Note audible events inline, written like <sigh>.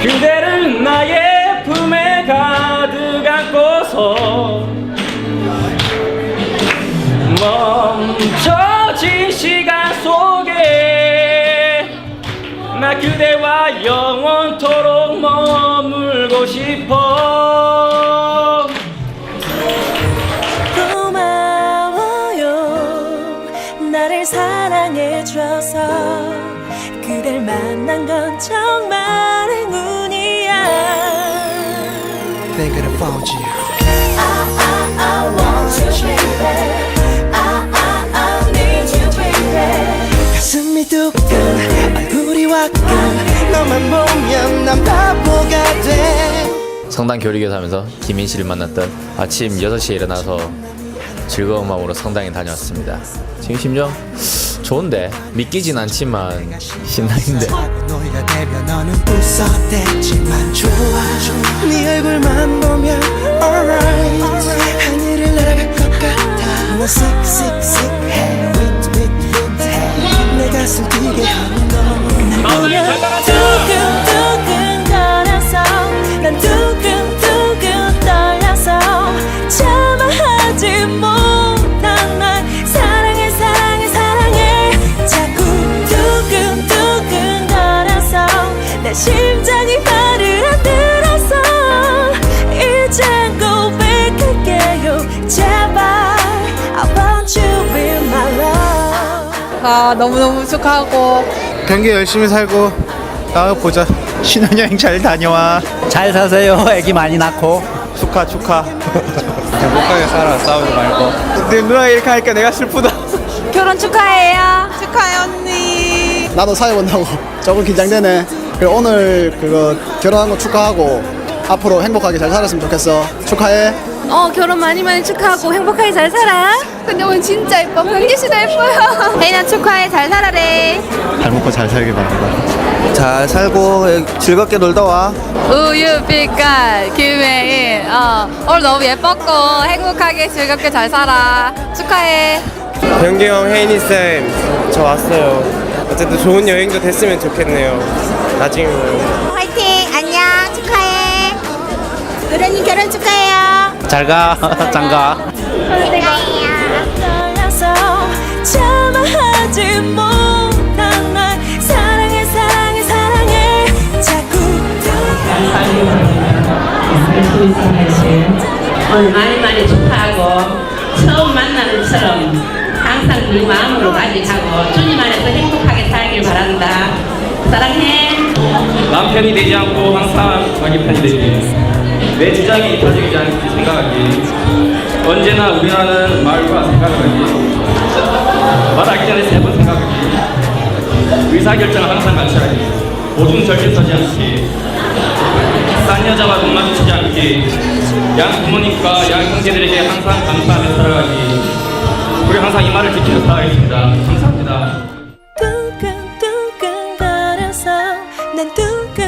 그대를 나의 품에 가득 안고서 멈춰 나 그대와 영원토록 머물고 싶어. 고마워요. 나를 사랑해줘서 그댈 만난 건 정말 행운이야. Thinking I found you. 화끈 너만 보면 난 바보가 돼. 성당 교리교사 하면서 김인실을 만났던 아침 6시에 일어나서 즐거운 마음으로 성당에 다녀왔습니다. 지금 심정? 좋은데? 믿기진 않지만 신나는데 love 아 너무너무 축하하고 경기 열심히 살고 다음에 보자. 신혼여행 잘 다녀와. 잘 사세요. 애기 많이 낳고. 축하 축하. 행복하게 살아 싸우지 말고. 내 누나 이렇게 하니까 내가 슬프다. 결혼 축하해요. 축하해 언니. 나도 사회 본다고 조금 긴장되네. 그리고 오늘 그거 결혼한 거 축하하고 앞으로 행복하게 잘 살았으면 좋겠어. 축하해. 어 결혼 많이 많이 축하하고 행복하게 잘 살아. 근데 오늘 진짜 예뻐. 변기 씨도 예뻐요. <laughs> 혜인아 축하해 잘 살아래. 잘 먹고 잘 살길 바랍니다. 잘 살고 즐겁게 놀다 와 우유빛깔 김혜인. 어 오늘 너무 예뻤고 행복하게 즐겁게 잘 살아. 축하해. 병기 형, 혜인이 쌤, 저 왔어요. 어쨌든 좋은 여행도 됐으면 좋겠네요. 나중에. 화이팅. 의련이 결혼 축하해요. 잘 가. 장가. 자꾸 오늘 많이 많이 축하하고 처음 만나는 처럼 항상 네 마음으로 간직하고 주님 안에서 행복하게 살길 바란다. 사랑해. 남편이 되지 않고 항상 자기 편이 되기 내 주장이 터지지 않게 생각하기? 언제나 우리라는 말과 생각을 하기. 말하기 전에 세 번 생각하기. 의사결정을 항상 같이 하기. 오중 절제 서지 않기. 싼 여자와 눈 마주치지 않기. 양 부모님과 양 형제들에게 항상 감사하며 살아가기. 우리 항상 이 말을 지키며 살아가겠습니다. 감사합니다. 난 두.